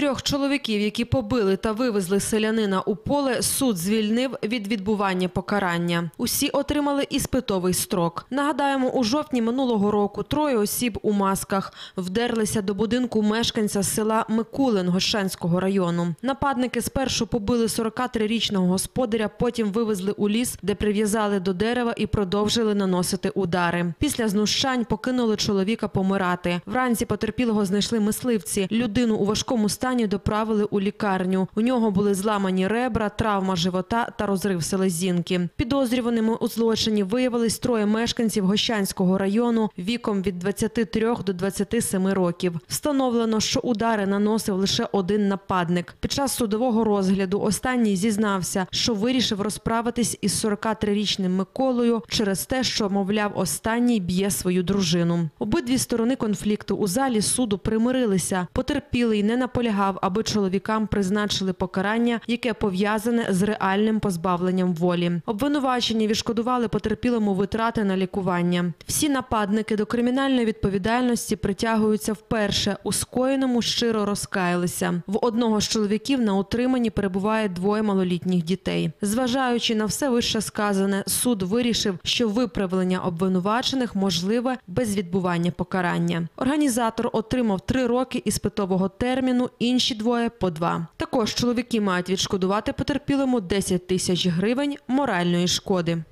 Трьох чоловіків, які побили та вивезли селянина у поле, суд звільнив від відбування покарання. Усі отримали іспитовий строк. Нагадаємо, у жовтні минулого року троє осіб у масках вдерлися до будинку мешканця села Микулин Гощанського району. Нападники спершу побили 43-річного господаря, потім вивезли у ліс, де прив'язали до дерева і продовжили наносити удари. Після знущань покинули чоловіка помирати. Вранці потерпілого знайшли мисливці. Людину у важкому стані доправили у лікарню. У нього були зламані ребра, травма живота та розрив селезінки. Підозрюваними у злочині виявились троє мешканців Гощанського району віком від 23 до 27 років. Встановлено, що удари наносив лише один нападник. Під час судового розгляду останній зізнався, що вирішив розправитись із 43-річним Миколою через те, що, мовляв, останній б'є свою дружину. Обидві сторони конфлікту у залі суду примирилися. Потерпілий не наполягав, аби чоловікам призначили покарання, яке пов'язане з реальним позбавленням волі. Обвинувачені відшкодували потерпілому витрати на лікування. Всі нападники до кримінальної відповідальності притягуються вперше. У скоєному щиро розкаялися. В одного з чоловіків на утриманні перебуває двоє малолітніх дітей. Зважаючи на все вище сказане, суд вирішив, що виправлення обвинувачених можливе без відбування покарання. Організатор отримав три роки іспитового терміну, інші двоє по два. Також чоловіки мають відшкодувати потерпілому 10 тисяч гривень моральної шкоди.